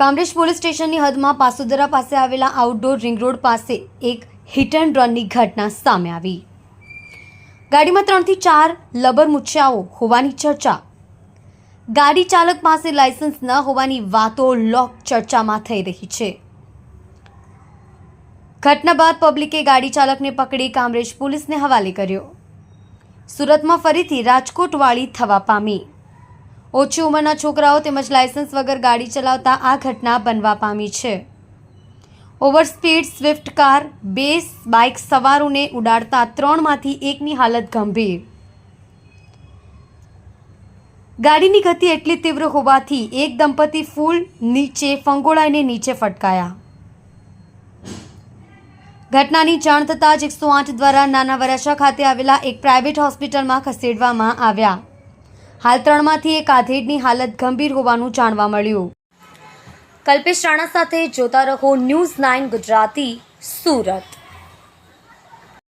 Kamrej police સ્ટેશનની હદમાં પાસુદરા પાસે આવેલા આઉટડોર રિંગ રોડ પાસે એક હિટ એન્ડ રનની ઘટના સામે આવી. ગાડીમાં ત્રણથી ચાર લબર મુછિયાઓ હોવાની ચર્ચા. ગાડી ચાલક પાસે લાયસન્સ ન હોવાની વાતો લોક ચર્ચામાં થઈ રહી છે. ઘટના બાદ પબ્લિકે ગાડી ચાલકને પકડી કામરેજ પોલીસને હવાલે કર્યો. સુરતમાં ફરીથી રાજકોટવાળી થવા પામી. ઓછી ઉંમરના છોકરાઓ તેમજ લાયસન્સ વગર ગાડી ચલાવતા આ ઘટના બનવા પામી છે. ઓવર સ્પીડ સ્વિફ્ટ કાર બે બાઇક સવારોને ઉડાડતા ત્રણમાંથી એકની હાલત ગંભીર. ગાડીની ગતિ એટલી તીવ્ર હોવાથી એક દંપતી ફૂલ નીચે ફંગોળાઈને નીચે ફટકાયા. ઘટનાની જાણ થતાં જ એકસો આઠ દ્વારા નાના વરાછા ખાતે આવેલા એક પ્રાઇવેટ હોસ્પિટલમાં ખસેડવામાં આવ્યા. હાલ ત્રણમાંથી એક આધેડની હાલત ગંભીર હોવાનું જાણવા મળ્યું. કલ્પેશ રાણા સાથે જોતા રહો ન્યૂઝ નાઇન ગુજરાતી સુરત.